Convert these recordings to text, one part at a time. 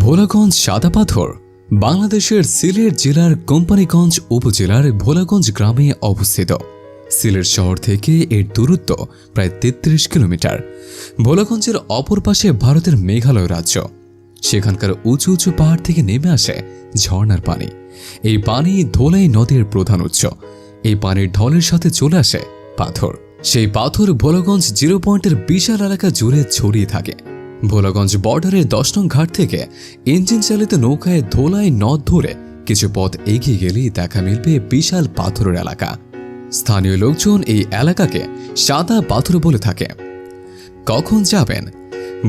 ভোলাগঞ্জ সাদা পাথর বাংলাদেশের সিলেট জেলার কোম্পানিগঞ্জ উপজেলার ভোলাগঞ্জ গ্রামে অবস্থিত। সিলেট শহর থেকে এর দূরত্ব প্রায় তেত্রিশ কিলোমিটার। ভোলাগঞ্জের অপর পাশে ভারতের মেঘালয় রাজ্য। সেখানকার উঁচু উঁচু পাহাড় থেকে নেমে আসে ঝর্ণার পানি। এই পানি ধোলাই নদীর প্রধান উৎস। এই পানির ঢলের সাথে চলে আসে পাথর। সেই পাথর ভোলাগঞ্জ জিরো পয়েন্টের বিশাল এলাকা জুড়ে ছড়িয়ে থাকে। ভোলাগঞ্জ বর্ডারের দশ নং ঘাট থেকে ইঞ্জিন চালিত নৌকায় ধোলাই নদ ধরে কিছু পথ এগিয়ে গেলেই দেখা মিলবে বিশাল পাথরের এলাকা। স্থানীয় লোকজন এই এলাকাকে সাদা পাথর বলে থাকে। কখন যাবেন?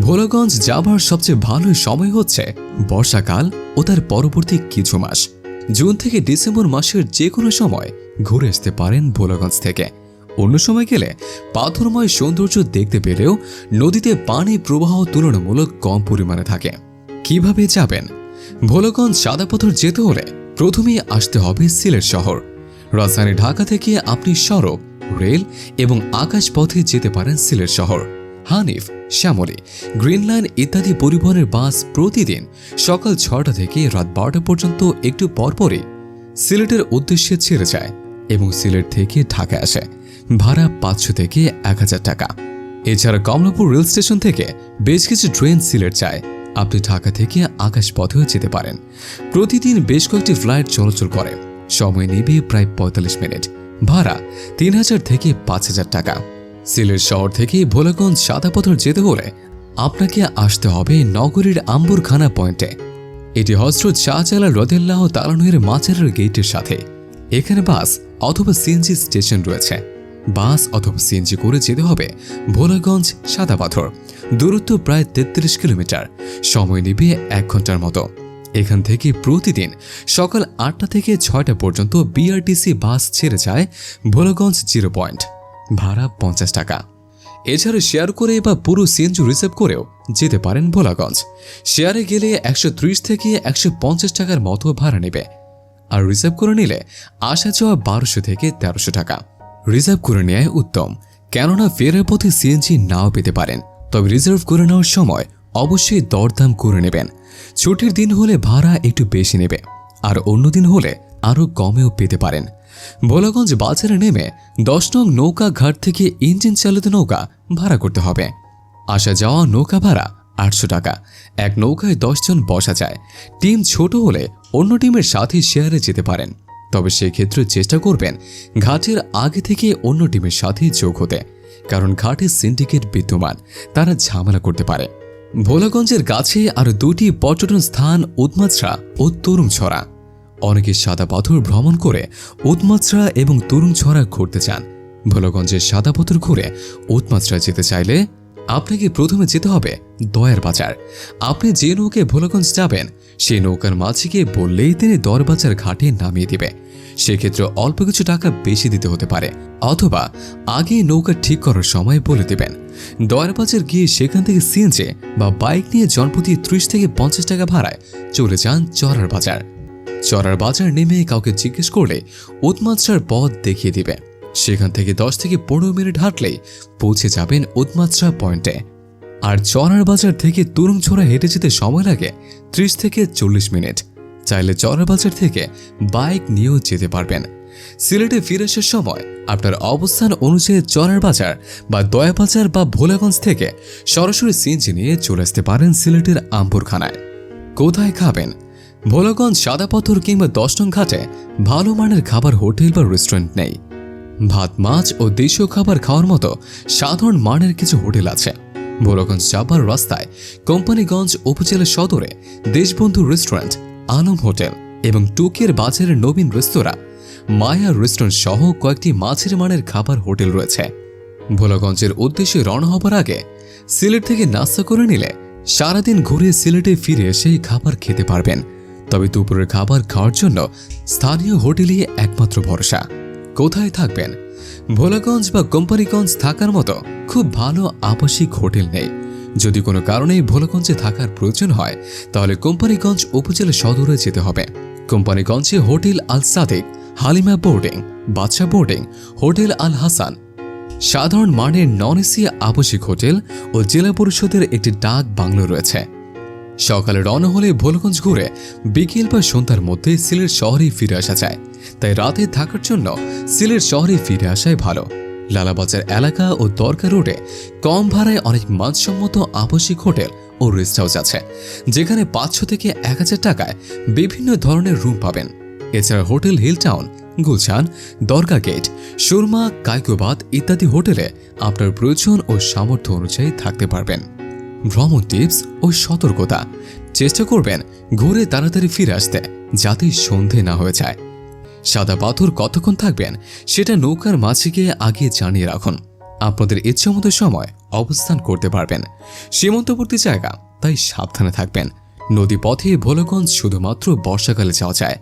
ভোলাগঞ্জ যাবার সবচেয়ে ভালো সময় হচ্ছে বর্ষাকাল ও তার পরবর্তী কিছু মাস। জুন থেকে ডিসেম্বর মাসের যে কোনো সময় ঘুরে আসতে পারেন ভোলাগঞ্জ থেকে। অন্য সময় গেলে পাথরময় সৌন্দর্য দেখতে পেলেও নদীতে পানি প্রবাহ তুলনামূলক কম পরিমাণে থাকে। কীভাবে যাবেন? ভোলগঞ্জ সাদা পাথর যেতে হলে প্রথমেই আসতে হবে সিলেট শহর। রাজধানী ঢাকা থেকে আপনি সড়ক, রেল এবং আকাশ পথে যেতে পারেন সিলেট শহর। হানিফ, শ্যামলী, গ্রিন লাইন ইত্যাদি পরিবহনের বাস প্রতিদিন সকাল ছটা থেকে রাত বারোটা পর্যন্ত একটু পরপরই সিলেটের উদ্দেশ্যে ছেড়ে যায় এবং সিলেট থেকে ঢাকা আসে। ভাড়া পাঁচশো থেকে এক হাজার টাকা। এছাড়া কমলাপুর রেল স্টেশন থেকে বেশ কিছু ট্রেন সিলেট যায়। আপনি ঢাকা থেকে আকাশ পথেও যেতে পারেন। প্রতিদিন বেশ কয়েকটি ফ্লাইট চলাচল করে। সময় নেবে প্রায় পঁয়তাল্লিশ মিনিট। ভাড়া তিন হাজার থেকে পাঁচ হাজার টাকা। সিলেট শহর থেকে ভোলাগঞ্জ সাদা যেতে হলে আপনাকে আসতে হবে নগরীর আম্বুরখানা পয়েন্টে। এটি হজরত শাহজালাল রদেল্লাহ তালানুয়ের মাচারের গেটের সাথে। এখানে বাস অথবা সিএনজি স্টেশন রয়েছে। বাস অথবা সিএনজি করে যেতে হবে ভোলাগঞ্জ সাদা পাথর দূরত্ব প্রায় তেত্রিশ কিলোমিটার। সময় নেবে এক ঘণ্টার মতো। এখান থেকে প্রতিদিন সকাল আটটা থেকে ছয়টা পর্যন্ত বিআরটিসি বাস ছেড়ে যায় ভোলাগঞ্জ জিরো পয়েন্ট। ভাড়া পঞ্চাশ টাকা। এছাড়া শেয়ার করে বা পুরো সিএনজি রিজার্ভ করেও যেতে পারেন ভোলাগঞ্জ। শেয়ারে গেলে একশো ত্রিশ থেকে একশো পঞ্চাশ টাকার মতো ভাড়া নেবে। আর রিজার্ভ করে নিলে আসা যাওয়া বারোশো থেকে তেরোশো টাকা। রিজার্ভ করে নেয় উত্তম। কেননা ফেরার পথে সিএনজি নাও পেতে পারেন। তবে রিজার্ভ করে নেওয়ার সময় অবশ্যই দরদাম করে নেবেন। ছুটির দিন হলে ভাড়া একটু বেশি নেবে, আর অন্য দিন হলে আরও কমেও পেতে পারেন। ভোলাগঞ্জ বাজারে নেমে দশ নং নৌকা ঘাট থেকে ইঞ্জিন চালিত নৌকা ভাড়া করতে হবে। আসা যাওয়া নৌকা ভাড়া আটশো টাকা। এক নৌকায় দশজন বসা যায়। টিম ছোট হলে অন্য টিমের সাথে শেয়ারে যেতে পারেন। তবে সেক্ষেত্রে চেষ্টা করবেন ঘাটের আগে থেকে অন্য টিমের সাথে যোগ হতে, কারণ ঘাটের সিন্ডিকেট বিদ্যমান, তারা ঝামেলা করতে পারে। ভোলাগঞ্জের কাছে আরও দুটি পর্যটন স্থান উদ্মাত্রা ও তরুংছড়া অনেকে সাদা পাথর ভ্রমণ করে উদ্মাত্রা এবং তরুংছড়া ঘুরতে চান। ভোলাগঞ্জের সাদা পাথর ঘুরে উদ্মাত্রা যেতে চাইলে আপনাকে প্রথমে যেতে হবে দয়ার বাজার। আপনি যে নৌকে ভোলাগঞ্জ যাবেন সেই নৌকার মাঝিকে বললেই তিনি দরবাজার ঘাটে নামিয়ে দিবে। সেক্ষেত্রে অল্প কিছু টাকা বেশি দিতে হতে পারে, অথবা আগে নৌকা ঠিক করার সময় বলে দেবেন। দরবাজার গিয়ে সেখান থেকে সিএনজে বা বাইক নিয়ে জনপ্রতি ত্রিশ থেকে পঞ্চাশ টাকা ভাড়ায় চলে যান চরার বাজার। চরার বাজার নেমে কাউকে জিজ্ঞেস করলে উৎমাত্রার পথ দেখিয়ে দিবে। সেখান থেকে দশ থেকে পনেরো মিনিট হাঁটলেই পৌঁছে যাবেন উৎমাত্রা পয়েন্টে। আর চরার বাজার থেকে তুরুংছড়া হেঁটে যেতে সময় লাগে ত্রিশ থেকে চল্লিশ মিনিট। চাইলে চরার বাজার থেকে বাইক নিয়েও যেতে পারবেন। সিলেটে ফিরে আসার সময় আপনার অবস্থান অনুযায়ী চরার বাজার বা দয়া বাজার বা ভোলাগঞ্জ থেকে সরাসরি সিএনজি নিয়ে চলে আসতে পারেন সিলেটের আম্বরখানায় কোথায় খাবেন? ভোলাগঞ্জ সাদা পাথর কিংবা দশ নং ঘাটে ভালো মানের খাবার হোটেল বা রেস্টুরেন্ট নেই। ভাত, মাছ ও দেশীয় খাবার খাওয়ার মতো সাধারণ মানের কিছু হোটেল আছে। ভোলাগঞ্জ যাবার রাস্তায় কোম্পানিগঞ্জ উপজেলা সদরে দেশবন্ধু রেস্টুরেন্ট, আলম হোটেল এবং টুকের বাজারের নবীন রেস্তোরাঁ, মায়া রেস্টুরেন্ট সহ কয়েকটি মাছের মানের খাবার হোটেল রয়েছে। ভোলাগঞ্জের উদ্দেশ্যে রওনা হবার আগে সিলেট থেকে নাস্তা করে নিলে সারাদিন ঘুরে সিলেটে ফিরে এসে খাবার খেতে পারবেন। তবে দুপুরের খাবার খাওয়ার জন্য স্থানীয় হোটেলই একমাত্র ভরসা। কোথায় থাকবেন? ভোলাগঞ্জ বা কোম্পানিগঞ্জ থাকার মতো খুব ভালো আবাসিক হোটেল নেই। যদি কোনো কারণে ভোলাগঞ্জে থাকার প্রয়োজন হয়, তাহলে কোম্পানিগঞ্জ উপজেলা সদরে যেতে হবে। কোম্পানিগঞ্জে hotel Al Sadek, Halima boarding, Badsha boarding, hotel Al Hasan. সাধারণ মানের নন এসি আবাসিক হোটেল ও জেলা পরিষদের একটি ডাক বাংলো রয়েছে। সকালে রওনা হলে ভোলগঞ্জ ঘুরে বিকেল বা সন্ধ্যার মধ্যে সিলেট শহরে ফিরে আসা যায়। তাই রাতে থাকার জন্য সিলেট শহরে ফিরে আসাই ভালো। লালাবাজার এলাকা ও দরকার রোডে কম ভাড়ায় অনেক মানসম্মত আবাসিক হোটেল ও রেস্ট হাউস আছে, যেখানে পাঁচশো থেকে এক হাজার টাকায় বিভিন্ন ধরনের রুম পাবেন। এছাড়া hotel hill town Gulshan, Dargah gate, Surma, Kaikobad ইত্যাদি হোটেলে আপনার প্রয়োজন ও সামর্থ্য অনুযায়ী থাকতে পারবেন। ভ্রমণ টিপস ও সতর্কতা। চেষ্টা করবেন ঘুরে তাড়াতাড়ি ফিরে আসতে, যাতে সন্ধে না হয়ে যায়। সাদা পাথর কতক্ষণ থাকবেন সেটা নৌকার মাঝে গিয়ে আগে জানিয়ে রাখুন। আপনাদের ইচ্ছামতো সময় অবস্থান করতে পারবেন। সীমান্তবর্তী জায়গা, তাই সাবধানে থাকবেন। নদী পথে ভোলগঞ্জ শুধুমাত্র বর্ষাকালে যাওয়া যায়।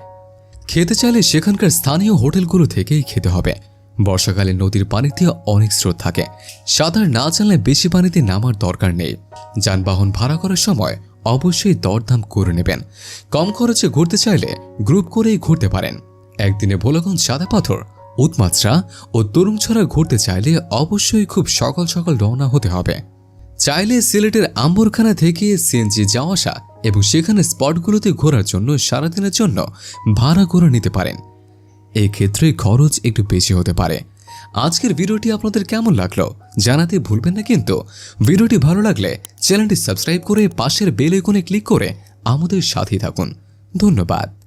খেতে চাইলে সেখানকার স্থানীয় হোটেলগুলো থেকেই খেতে হবে। বর্ষাকালে নদীর পানিতে অনেক স্রোত থাকে। সাঁতার না জানলে বেশি পানিতে নামার দরকার নেই। যানবাহন ভাড়া করার সময় অবশ্যই দরদাম করে নেবেন। কম খরচে ঘুরতে চাইলে গ্রুপ করেই ঘুরতে পারেন। একদিনে ভোলাগঞ্জ সাদা পাথর, উৎমাত্রা ও তরুণছড়া ঘুরতে চাইলে অবশ্যই খুব সকাল সকাল রওনা হতে হবে। চাইলে সিলেটের আম্বরখানা থেকে সিএনজি যাওয়া আসা এবং সেখানে স্পটগুলোতে ঘোরার জন্য সারাদিনের জন্য ভাড়া করে নিতে পারেন। এই ক্ষেত্রে খরচ একটু বেশি হতে পারে। আজকের ভিডিওটি আপনাদের কেমন লাগল জানাতে ভুলবেন না কিন্তু। ভিডিওটি ভালো লাগলে চ্যানেলটি সাবস্ক্রাইব করে পাশের বেল আইকনে ক্লিক করে আমাদের সাথেই থাকুন। ধন্যবাদ।